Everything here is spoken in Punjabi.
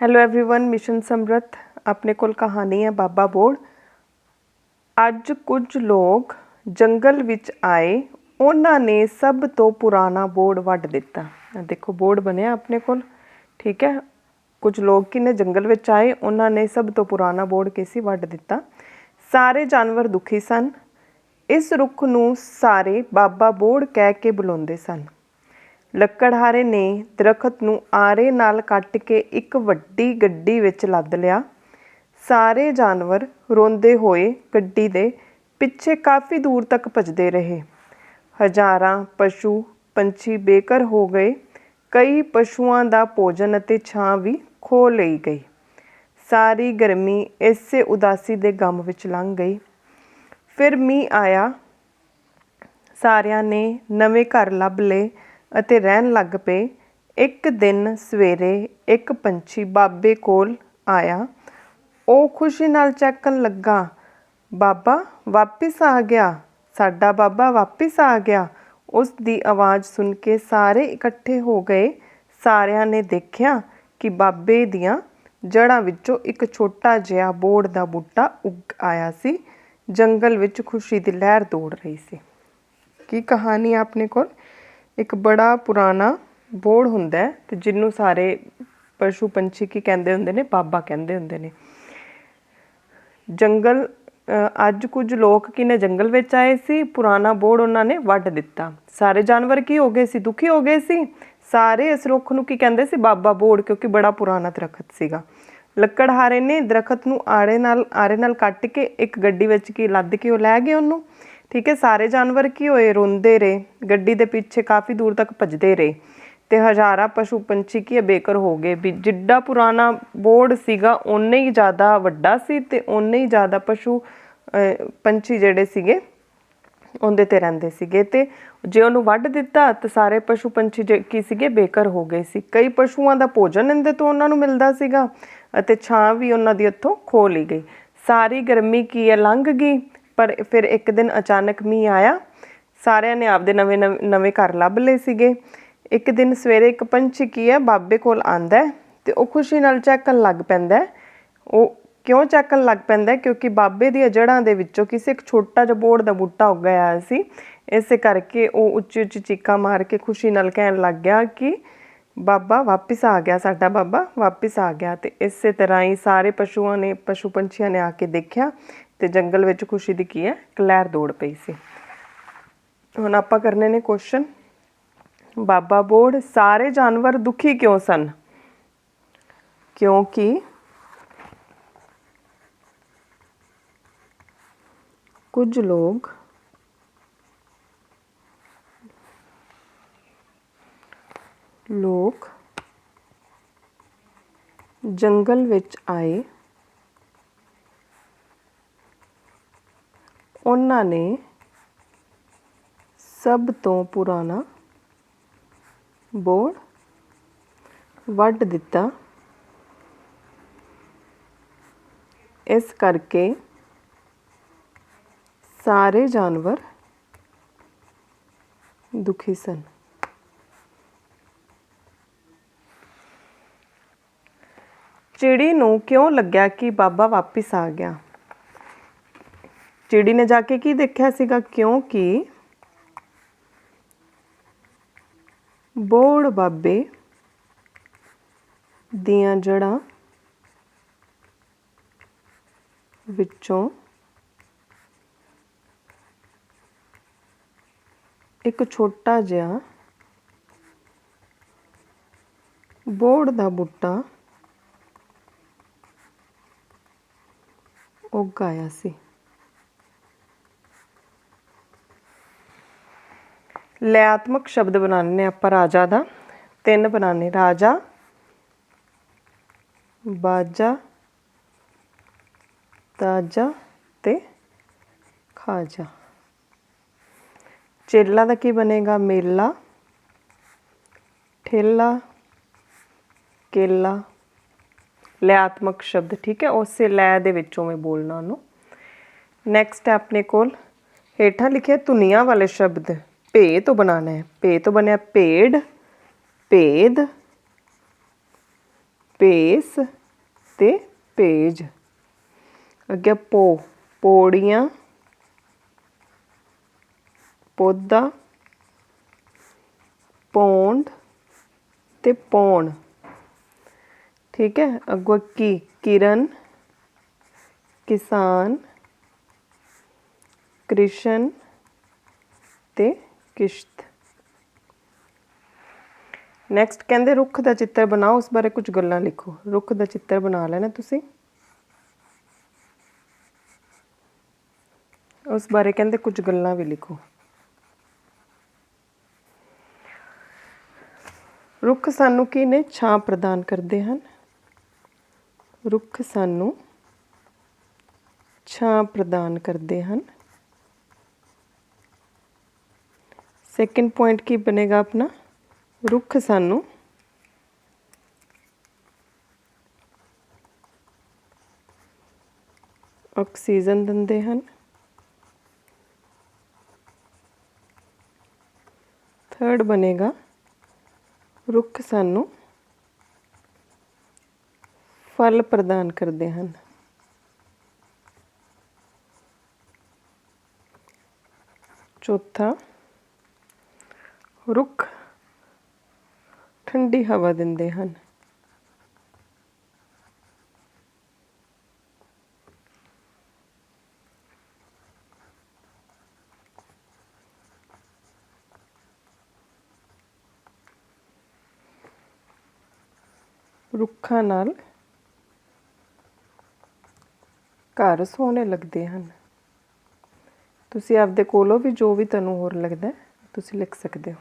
ਹੈਲੋ एवरीवन ਮਿਸ਼ਨ ਸਮਰਥ ਆਪਣੇ ਕੋਲ ਕਹਾਣੀ ਹੈ ਬਾਬਾ ਬੋੜ ਅੱਜ ਕੁਝ ਲੋਕ ਜੰਗਲ ਵਿੱਚ ਆਏ ਉਹਨਾਂ ਨੇ ਸਭ ਤੋਂ ਪੁਰਾਣਾ ਬੋੜ ਵੱਢ ਦਿੱਤਾ ਆਹ ਦੇਖੋ ਬੋੜ ਬਣਿਆ ਆਪਣੇ ਕੋਲ ਠੀਕ ਹੈ ਕੁਝ ਲੋਕ ਕਿਨੇ ਜੰਗਲ ਵਿੱਚ ਆਏ ਉਹਨਾਂ ਨੇ ਸਭ ਤੋਂ ਪੁਰਾਣਾ ਬੋੜ ਕਿਸੇ ਵੱਢ ਦਿੱਤਾ ਸਾਰੇ ਜਾਨਵਰ ਦੁਖੀ ਸਨ ਇਸ ਰੁੱਖ ਨੂੰ ਸਾਰੇ ਬਾਬਾ ਬੋੜ ਕਹਿ ਕੇ ਬੁਲਾਉਂਦੇ ਸਨ ਲੱਕੜਹਾਰੇ ਨੇ ਦਰੱਖਤ ਨੂੰ ਆਰੇ ਨਾਲ ਕੱਟ ਕੇ ਇੱਕ ਵੱਡੀ ਗੱਡੀ ਵਿੱਚ ਲੱਦ ਲਿਆ। ਸਾਰੇ ਜਾਨਵਰ ਰੋਂਦੇ ਹੋਏ ਗੱਡੀ ਦੇ ਪਿੱਛੇ ਕਾਫੀ ਦੂਰ ਤੱਕ ਭੱਜਦੇ ਰਹੇ। ਹਜ਼ਾਰਾਂ ਪਸ਼ੂ, ਪੰਛੀ ਬੇਘਰ ਹੋ ਗਏ। ਕਈ ਪਸ਼ੂਆਂ ਦਾ ਭੋਜਨ ਅਤੇ ਛਾਂ ਵੀ ਖੋ ਲਈ ਗਈ। ਸਾਰੀ ਗਰਮੀ ਇਸੇ ਉਦਾਸੀ ਦੇ ਗਮ ਵਿੱਚ ਲੰਘ ਗਈ। ਫਿਰ ਮੀਂਹ ਆਇਆ। ਸਾਰਿਆਂ ਨੇ ਨਵੇਂ ਘਰ ਲੱਭ ਲਏ। ਅਤੇ ਰਹਿਣ ਲੱਗ ਪਏ। ਇੱਕ ਦਿਨ ਸਵੇਰੇ ਇੱਕ ਪੰਛੀ ਬਾਬੇ ਕੋਲ ਆਇਆ। ਉਹ ਖੁਸ਼ੀ ਨਾਲ ਚੱਕਣ ਲੱਗਾ, ਬਾਬਾ, ਵਾਪਿਸ ਆ ਗਿਆ। ਸਾਡਾ ਬਾਬਾ ਵਾਪਿਸ ਆ ਗਿਆ। ਉਸ ਦੀ ਆਵਾਜ਼ ਸੁਣ ਕੇ ਸਾਰੇ ਇਕੱਠੇ ਹੋ ਗਏ। ਸਾਰਿਆਂ ਨੇ ਦੇਖਿਆ ਕਿ ਬਾਬੇ ਦੀਆਂ ਜੜ੍ਹਾਂ ਵਿੱਚੋਂ ਇੱਕ ਛੋਟਾ ਜਿਹਾ ਬੋੜ ਦਾ ਬੂਟਾ ਉੱਗ ਆਇਆ ਸੀ। ਜੰਗਲ ਵਿੱਚ ਖੁਸ਼ੀ ਦੀ ਲਹਿਰ ਦੌੜ ਰਹੀ ਸੀ। ਕੀ ਕਹਾਣੀ ਆ ਆਪਣੇ ਕੋਲ? ਇੱਕ ਬੜਾ ਪੁਰਾਣਾ ਬੋੜ ਹੁੰਦਾ ਹੈ ਤੇ ਜਿਹਨੂੰ ਸਾਰੇ ਪਸ਼ੂ ਪੰਛੀ ਕੀ ਕਹਿੰਦੇ ਹੁੰਦੇ ਨੇ, ਬਾਬਾ ਕਹਿੰਦੇ ਹੁੰਦੇ ਨੇ। ਜੰਗਲ ਅੱਜ ਕੁਝ ਲੋਕ ਕੀ ਨੇ ਜੰਗਲ ਵਿੱਚ ਆਏ ਸੀ, ਪੁਰਾਣਾ ਬੋੜ ਉਹਨਾਂ ਨੇ ਵੱਢ ਦਿੱਤਾ। ਸਾਰੇ ਜਾਨਵਰ ਕੀ ਹੋ ਗਏ ਸੀ? ਦੁਖੀ ਹੋ ਗਏ ਸੀ? ਸਾਰੇ ਇਸ ਰੁੱਖ ਨੂੰ ਕੀ ਕਹਿੰਦੇ ਸੀ? ਬਾਬਾ ਬੋੜ, ਕਿਉਂਕਿ ਬੜਾ ਪੁਰਾਣਾ ਦਰਖਤ ਸੀਗਾ। ਲੱਕੜਹਾਰੇ ਨੇ ਦਰਖਤ ਨੂੰ ਆੜੇ ਨਾਲ ਆਰੇ ਨਾਲ ਕੱਟ ਕੇ ਇੱਕ ਗੱਡੀ ਵਿੱਚ ਕੀ ਲੱਦ ਕੇ ਉਹ ਲੈ ਗਏ ਉਹਨੂੰ। ਠੀਕ ਹੈ, ਸਾਰੇ ਜਾਨਵਰ ਕੀ ਹੋਏ? ਰੋਂਦੇ ਰਹੇ। ਗੱਡੀ ਦੇ ਪਿੱਛੇ ਕਾਫੀ ਦੂਰ ਤੱਕ ਭੱਜਦੇ ਰਹੇ ਤੇ ਹਜ਼ਾਰਾਂ ਪਸ਼ੂ ਪੰਛੀ ਕੀ ਹੈ, ਬੇਘਰ ਹੋ ਗਏ। ਵੀ ਜਿੱਡਾ ਪੁਰਾਣਾ ਬੋਰਡ ਸੀਗਾ, ਓਨੇ ਹੀ ਜ਼ਿਆਦਾ ਵੱਡਾ ਸੀ ਤੇ ਓਨੇ ਹੀ ਜ਼ਿਆਦਾ ਪਸ਼ੂ ਪੰਛੀ ਜਿਹੜੇ ਸੀਗੇ, ਉਹਦੇ ਤੇ ਰਹਿੰਦੇ ਸੀਗੇ ਤੇ ਜੇ ਉਹਨੂੰ ਵੱਢ ਦਿੱਤਾ ਤਾਂ ਸਾਰੇ ਪਸ਼ੂ ਪੰਛੀ ਜੇ ਕੀ ਸੀਗੇ ਬੇਕਰ ਹੋ ਗਏ ਸੀ। ਕਈ ਪਸ਼ੂਆਂ ਦਾ ਭੋਜਨ ਇਹਦੇ ਤੋਂ ਉਹਨਾਂ ਨੂੰ ਮਿਲਦਾ ਸੀਗਾ ਅਤੇ ਛਾਂ ਵੀ ਉਹਨਾਂ ਦੀ ਉੱਥੋਂ ਖੋ ਲਈ ਗਈ। ਸਾਰੀ ਗਰਮੀ ਕੀ ਹੈ, ਲੰਘ ਗਈ। ਪਰ ਫਿਰ ਇੱਕ ਦਿਨ ਅਚਾਨਕ ਮੀਂਹ ਆਇਆ। ਸਾਰਿਆਂ ਨੇ ਆਪਦੇ ਨਵੇਂ ਨਵੇਂ ਨਵੇਂ ਘਰ ਲੱਭ ਲਏ ਸੀਗੇ। ਇੱਕ ਦਿਨ ਸਵੇਰੇ ਇੱਕ ਪੰਛੀ ਕੀ ਹੈ ਬਾਬੇ ਕੋਲ ਆਂਦਾ ਹੈ ਤੇ ਉਹ ਖੁਸ਼ੀ ਨਾਲ ਚੱਕਣ ਲੱਗ ਪੈਂਦਾ ਉਹ ਕਿਉਂ ਚੱਕਣ ਲੱਗ ਪੈਂਦਾ ਕਿਉਂਕਿ ਬਾਬੇ ਦੀਆਂ ਜੜ੍ਹਾਂ ਦੇ ਵਿੱਚੋਂ ਕਿਸੇ ਇੱਕ ਛੋਟਾ ਜਿਹਾ ਬੋੜ ਦਾ ਬੂਟਾ ਉੱਗ ਆਇਆ ਸੀ। ਇਸੇ ਕਰਕੇ ਉਹ ਉੱਚੀ ਉੱਚੀ ਚੀਕਾਂ ਮਾਰ ਕੇ ਖੁਸ਼ੀ ਨਾਲ ਕਹਿਣ ਲੱਗ ਗਿਆ ਕਿ ਬਾਬਾ ਵਾਪਿਸ ਆ ਗਿਆ, ਸਾਡਾ ਬਾਬਾ ਵਾਪਿਸ ਆ ਗਿਆ ਤੇ ਇਸੇ ਤਰ੍ਹਾਂ ਹੀ ਸਾਰੇ ਪਸ਼ੂਆਂ ਨੇ, ਪਸ਼ੂ ਪੰਛੀਆਂ ਨੇ ਆ ਕੇ ਦੇਖਿਆ। ਤੇ ਜੰਗਲ ਵਿੱਚ ਖੁਸ਼ੀ ਦੀ ਕੀ ਹੈ? ਕਲੈਰ ਦੌੜ ਪਈ ਸੀ। ਹੁਣ ਆਪਾਂ ਕਰਨੇ ਨੇ ਕੁਐਸਚਨ ਬਾਬਾ ਬੋੜ, ਸਾਰੇ ਜਾਨਵਰ ਦੁਖੀ ਕਿਉਂ ਸਨ? ਕਿਉਂਕਿ ਕੁਝ ਲੋਕ ਲੋਕ ਜੰਗਲ ਵਿੱਚ ਆਏ ਉਹਨਾਂ ਨੇ ਸਭ ਤੋਂ ਪੁਰਾਣਾ ਬੋੜ ਵੱਢ ਦਿੱਤਾ। ਇਸ ਕਰਕੇ ਸਾਰੇ ਜਾਨਵਰ ਦੁਖੀ ਸਨ। ਚਿੜੀ ਨੂੰ ਕਿਉਂ ਲੱਗਿਆ ਕਿ ਬਾਬਾ ਵਾਪਿਸ ਆ ਗਿਆ? ਚਿੜੀ ਨੇ ਜਾ ਕੇ ਕੀ ਦੇਖਿਆ ਸੀਗਾ? ਕਿਉਂਕਿ ਬੋੜ ਬਾਬੇ ਦੀਆਂ ਜੜ੍ਹਾਂ ਵਿੱਚੋਂ ਇੱਕ ਛੋਟਾ ਜਿਹਾ ਬੋੜ ਦਾ ਬੂਟਾ ਉੱਗ ਆਇਆ ਸੀ। ਲਿਆਤਮਕ ਸ਼ਬਦ ਬਣਾਉਣੇ ਨੇ ਆਪਾਂ ਰਾਜਾ ਦਾ, ਤਿੰਨ ਬਣਾਉਣੇ ਰਾਜਾ, ਬਾਜਾ, ਤਾਜਾ ਤੇ ਖਾਜਾ। ਚੇਲਾ ਦਾ ਕੀ ਬਣੇਗਾ? ਮੇਲਾ, ਠੇਲਾ, ਕੇਲਾ। ਲਿਆਤਮਕ ਸ਼ਬਦ, ਠੀਕ ਹੈ? ਉਸੇ ਲੈ ਦੇ ਵਿੱਚੋਂ ਮੈਂ ਬੋਲਣਾ ਉਹਨੂੰ। ਨੈਕਸਟ ਆਪਣੇ ਕੋਲ, ਹੇਠਾਂ ਲਿਖਿਆ ਧੁਨੀਆਂ ਵਾਲੇ ਸ਼ਬਦ। ਭੇ ਤੋਂ ਬਣਾਉਣਾ ਹੈ ਭੇ ਤੋਂ ਬਣਿਆ ਭੇਡ ਭੇਦ ਭੇਸ ਤੇ ਭੇਜ ਅੱਗੇ ਪੋ ਪੌੜੀਆਂ ਪੌਦਾ ਪੌਂਡ ਤੇ ਪੌਣ ਠੀਕ ਹੈ ਅੱਗੋਂ ਕੀ ਕਿਰਨ ਕਿਸਾਨ ਕ੍ਰਿਸ਼ਨ ਤੇ ਕਿਸ਼ਤ। ਨੈਕਸਟ ਕਹਿੰਦੇ ਰੁੱਖ ਦਾ ਚਿੱਤਰ ਬਣਾਓ, ਉਸ ਬਾਰੇ ਕੁਝ ਗੱਲਾਂ ਲਿਖੋ। ਰੁੱਖ ਦਾ ਚਿੱਤਰ ਬਣਾ ਲੈਣਾ ਤੁਸੀਂ। ਉਸ ਬਾਰੇ ਕਹਿੰਦੇ ਕੁਝ ਗੱਲਾਂ ਵੀ ਲਿਖੋ। ਰੁੱਖ ਸਾਨੂੰ ਕੀ ਨੇ ਛਾਂ ਪ੍ਰਦਾਨ ਕਰਦੇ ਹਨ? ਰੁੱਖ ਸਾਨੂੰ ਛਾਂ ਪ੍ਰਦਾਨ ਕਰਦੇ ਹਨ। ਸੈਕਿੰਡ ਪੁਆਇੰਟ ਕੀ ਬਣੇਗਾ ਆਪਣਾ ਰੁੱਖ ਸਾਨੂੰ ਆਕਸੀਜਨ ਦਿੰਦੇ ਹਨ ਥਰਡ ਬਣੇਗਾ ਰੁੱਖ ਸਾਨੂੰ ਫਲ ਪ੍ਰਦਾਨ ਕਰਦੇ ਹਨ ਚੌਥਾ ਰੁੱਖ ਠੰਡੀ ਹਵਾ ਦਿੰਦੇ ਹਨ। ਰੁੱਖਾਂ ਨਾਲ ਘਰ ਸੋਹਣੇ ਲੱਗਦੇ ਹਨ। ਤੁਸੀਂ ਆਪਦੇ ਕੋਲੋਂ ਵੀ ਜੋ ਵੀ ਤੁਹਾਨੂੰ ਹੋਰ ਲੱਗਦਾ ਤੁਸੀਂ ਲਿਖ ਸਕਦੇ ਹੋ।